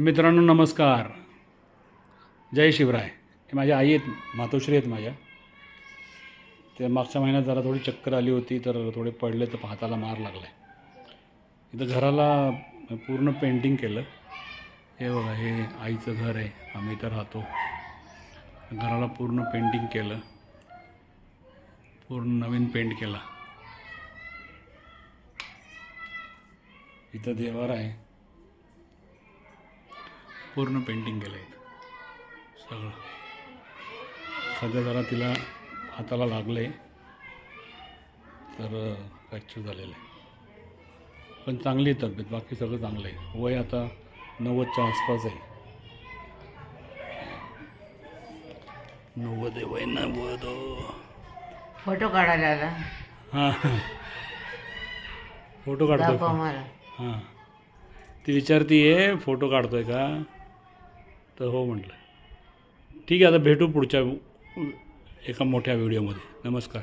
मित्रांनो नमस्कार. जय शिवराय. हे माझ्या आई आहेत मातोश्री आहेत माझ्या. ते मागच्या महिन्यात जरा थोडी चक्कर आली होती तर थोडे पडले तर हाताला मार लागला आहे इथं घराला पूर्ण पेंटिंग केलं. हे बघा हे आईचं घर आहे. आम्ही इथं राहतो. घराला पूर्ण पेंटिंग केलं. पूर्ण नवीन पेंट केला. इथं देवार आहे. पूर्ण पेंटिंग केलं आहे सगळं. सध्या जरा तिला हाताला लागलं आहे तर फ्रॅक्चर झालेलं आहे. पण चांगली आहे तब्येत. बाकी सगळं चांगलं आहे. वय आता नव्वदच्या आसपास आहे. नव्वद आहे वय नव्वद फोटो काढायला आला. हां. फोटो काढतोय दाखव मला. हां. ती विचारती आहे फोटो काढतोय का? तर हो म्हटलं. ठीक आहे आता भेटू पुढच्या एका मोठ्या व्हिडिओमध्ये. नमस्कार.